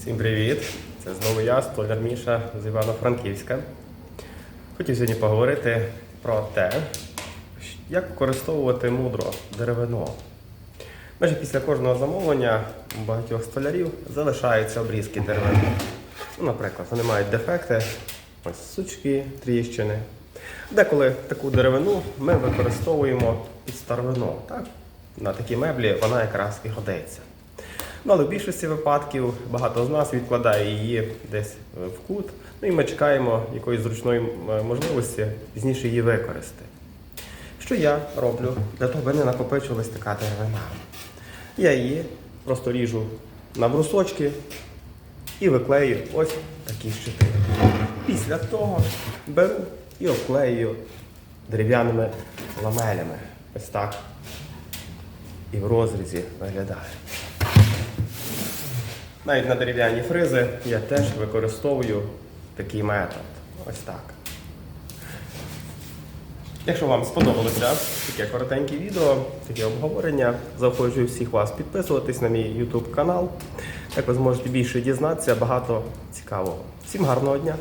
Всім привіт! Це знову я, столяр Міша з Івано-Франківська. Хотів сьогодні поговорити про те, як використовувати мудро деревину. Майже після кожного замовлення у багатьох столярів залишаються обрізки деревини. Ну, наприклад, вони мають дефекти, ось сучки, тріщини. Деколи таку деревину ми використовуємо під старовину. Так? На такі меблі вона якраз і годиться. Ну, але в більшості випадків багато з нас відкладає її десь в кут, ну і ми чекаємо якоїсь зручної можливості пізніше її використати. Що я роблю для того, аби не накопичувалась така деревина? Я її просто ріжу на брусочки і виклею ось такі щити. Після того беру і обклею дерев'яними ламелями. Ось так. І в розрізі виглядає. Навіть на дерев'яні фризи я теж використовую такий метод. Ось так. Якщо вам сподобалося таке коротеньке відео, таке обговорення, заохочую всіх вас підписуватись на мій YouTube канал. Так ви зможете більше дізнатися багато цікавого. Всім гарного дня!